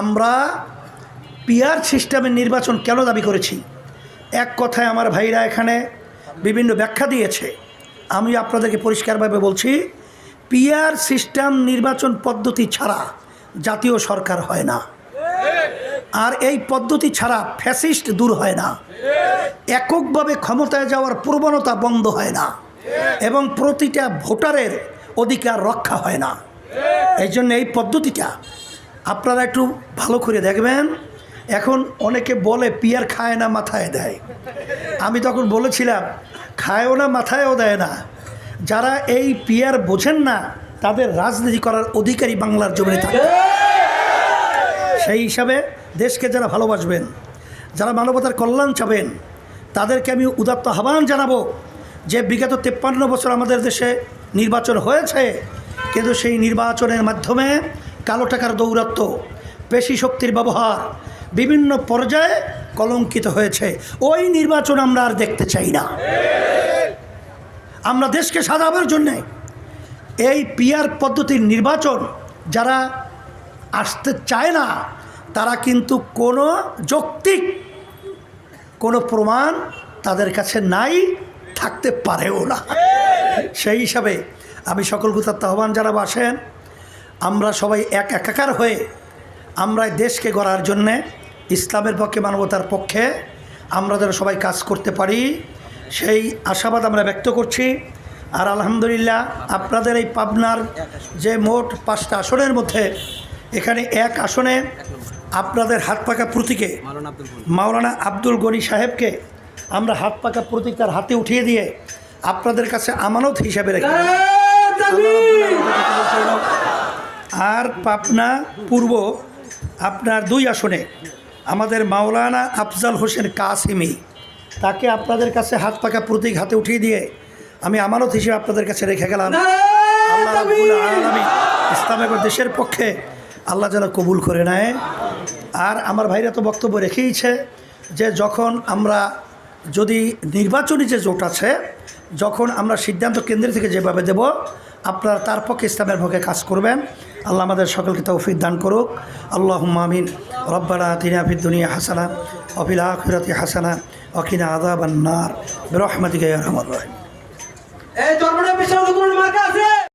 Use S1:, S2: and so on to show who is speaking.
S1: আমরা পিয়ার সিস্টেমের নির্বাচন কেন দাবি করেছি? এক কথায় আমার ভাইরা এখানে বিভিন্ন ব্যাখ্যা দিয়েছে। আমি আপনাদেরকে পরিষ্কারভাবে বলছি পিয়ার সিস্টেম নির্বাচন পদ্ধতি ছাড়া জাতীয় সরকার হয় না। আর এই পদ্ধতি ছাড়া ফ্যাসিস্ট দূর হয় না। এককভাবে ক্ষমতায় যাওয়ার প্রবণতা বন্ধ হয় না। এবং প্রতিটা ভোটারের অধিকার রক্ষা হয় না। এই জন্য এই পদ্ধতিটা আপনারা একটু ভালো করে দেখবেন। এখন অনেকে বলে, পিয়ার খায় না, মাথায় দেয়। আমি তখন বলেছিলাম, খায়ও না, মাথায়ও দেয় না। যারা এই পিয়ার বোঝেন না, তাদের রাজনীতি করার অধিকারী বাংলার জমিনে থাকে। সেই হিসাবে দেশকে যারা ভালোবাসবেন, যারা মানবতার কল্যাণ চাবেন, তাদেরকে আমি উদাত্ত আহ্বান জানাব যে, বিগত তেপ্পান্ন বছর আমাদের দেশে নির্বাচন হয়েছে, কিন্তু সেই নির্বাচনের মাধ্যমে কালো টাকার দৌরাত্ম, পেশি শক্তির ব্যবহার বিভিন্ন পর্যায়ে কলঙ্কিত হয়েছে। ওই নির্বাচন আমরা আর দেখতে চাই না। আমরা দেশকে সাজাবার জন্যে এই পিয়ার পদ্ধতির নির্বাচন যারা আসতে চায় না, তারা কিন্তু কোনো যৌক্তিক, কোনো প্রমাণ তাদের কাছে নাই, থাকতে পারেও না। সেই হিসাবে আমি সকল গুতার আহ্বান যারা আসেন। আমরা সবাই এক একাকার হয়ে আমরা দেশকে গড়ার জন্যে, ইসলামের পক্ষে, মানবতার পক্ষে আমরা যেন সবাই কাজ করতে পারি, সেই আশাবাদ আমরা ব্যক্ত করছি। আর আলহামদুলিল্লাহ আপনাদের এই পাবনার যে মোট পাঁচটা আসনের মধ্যে এখানে এক আসনে আপনাদের হাত পাকা প্রতীকে মাওলানা আব্দুল গনি সাহেবকে আমরা হাত পাকা প্রতীক তার হাতে উঠিয়ে দিয়ে আপনাদের কাছে আমানত হিসাবে রেখে আর পাবনা পূর্ব আপনার দুই আসনে আমাদের মাওলানা আফজাল হোসেন কাসিমি। তাকে আপনাদের কাছে হাত পাকা প্রতীক হাতে উঠিয়ে দিয়ে আমি আমানত হিসেবে আপনাদের কাছে রেখে গেলাম। আলামিন ইসলামের দেশের পক্ষে আল্লাহ যেন কবুল করে নেয়। আর আমার ভাইরা তো বক্তব্য রেখেইছে যে যখন আমরা যদি নির্বাচনী যে জোট আছে যখন আমরা সিদ্ধান্ত কেন্দ্র থেকে যেভাবে দেব আপনারা তার পক্ষে ইসলামের পক্ষে কাজ করবেন। আল্লাহ আমাদের সকলকে তৌফিক দান করুক। আল্লাহ মামিন রব্বানা তিনা ফিদ দুনিয়া হাসানা অফিল আখিরাতি হাসানা অকিনা আদাবান্নার রহমাতিকে রহমান রহিম।